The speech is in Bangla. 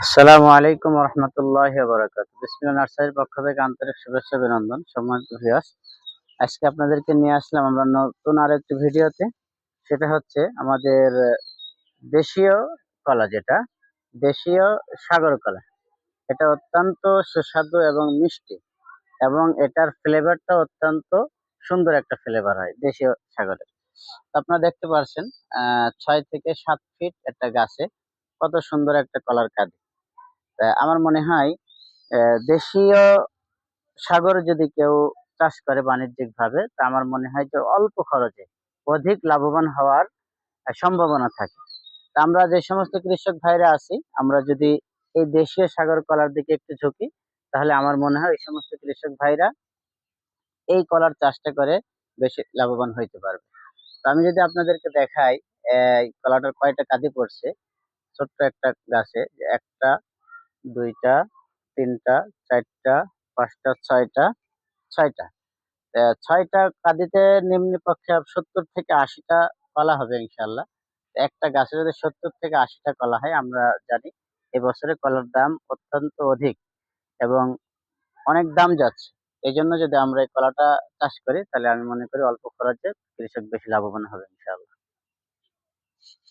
আসসালামু আলাইকুম রহমতুল্লাহ বরাকাত বিসমিল্লাহ নার্সারির পক্ষ থেকে আন্তরিক শুভেচ্ছা অভিনন্দন। সম্মানিত ভিউয়ার্স আজকে আপনাদেরকে নিয়ে আসলাম আমরা নতুন আর একটি ভিডিওতে। সেটা হচ্ছে আমাদের দেশীয় কলা যেটা, দেশীয় সাগর কলা। এটা অত্যন্ত সুস্বাদু এবং মিষ্টি এবং এটার ফ্লেভারটা অত্যন্ত সুন্দর একটা ফ্লেভার হয় দেশীয় সাগরের আপনারা দেখতে পারছেন ছয় থেকে সাত ফিট একটা গাছে কত সুন্দর একটা কলার তা আমার মনে হয় দেশীয় সাগর যদি কেউ চাষ করে বাণিজ্যিক ভাবে তা আমার মনে হয় যে অল্প খরচে অধিক লাভবান হওয়ার সম্ভাবনা থাকে। তা আমরা যে সমস্ত কৃষক ভাইরা আছি, আমরা যদি এই দেশীয় সাগর কলার দিকে একটু ঝুঁকি, তাহলে আমার মনে হয় এই সমস্ত কৃষক ভাইরা এই কলার চাষটা করে বেশি লাভবান হইতে পারবে। তো আমি যদি আপনাদেরকে দেখাই কলাটার কয়টা কাঁদি পড়ছে, ছোট্ট একটা গাছে একটা দুইটা, তিনটা, চারটা, পাঁচটা, ছয়টা ছয়টা। ছয়টা কাঁদিতে নিম্ন পক্ষে সত্তর থেকে আশিটা কলা হবে ইনশাল্লাহ একটা গাছে যদি সত্তর থেকে আশিটা কলা হয়, আমরা জানি এবছরে কলার দাম অত্যন্ত অধিক এবং অনেক দাম যাচ্ছে। এই জন্য যদি আমরা এই কলাটা চাষ করি, তাহলে আমি মনে করি অল্প খরচে কৃষক বেশি লাভবান হবে ইনশাল্লাহ